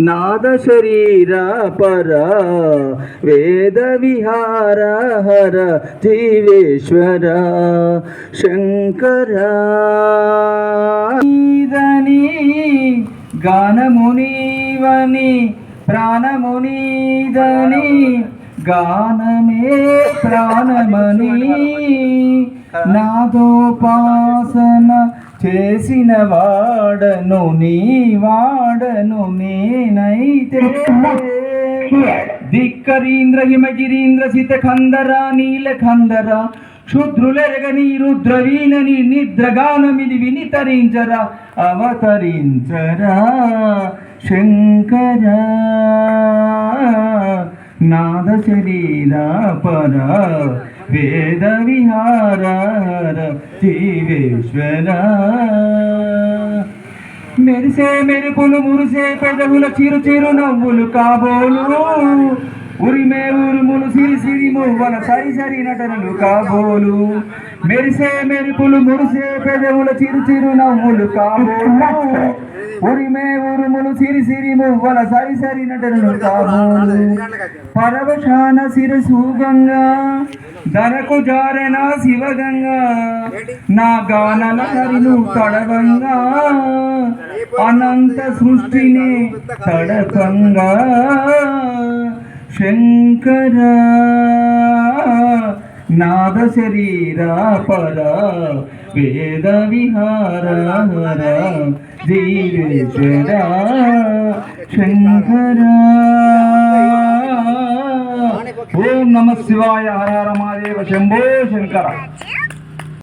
నాద శరీర పర వేద విహార హర జీవేశ్వర శంకర గానమునీవని ప్రాణమునీదని గానమే ప్రాణమని నాదోపాసన చేసిన వాడను నీ వాడను నేనైతే. ధిక్కరీంద్ర హిమగిరీంద్ర నీల నీలఖందర క్షుద్రులెరగని రుద్రవీణని నిద్రగానమిది వినితరించర అవతరించరా శంకర. నాద శరీర పరా వేద విహార మెరిసే మెరుపులు మురిసే పెదవుల చిరు చిరు నవ్వులు కాబోలు ఉరిమే ఉరుములు సిరి సిరి మువ్వల సరి సరి నటనలు కాబోలు. మెరిసే మెరుపులు మురిసే పెదవుల చిరు చిరు నవ్వులు కాబోలు. ఉరిమే ఉరుములు సిరి సిరి మువ్వల సరి సరి నటనలు కాబోలు. పరవశాన శిరసు గంగా ధరకు జారెన శివగంగా నా గానల హరిను తడవంగా అనంత సృష్టిని తడకంగా శంకర నాద శరీర పర వేద విహార హర జీవేశ్వర శంకర. ఓం నమ శివాయ హర హర మహాదేవ శంభో శంకర.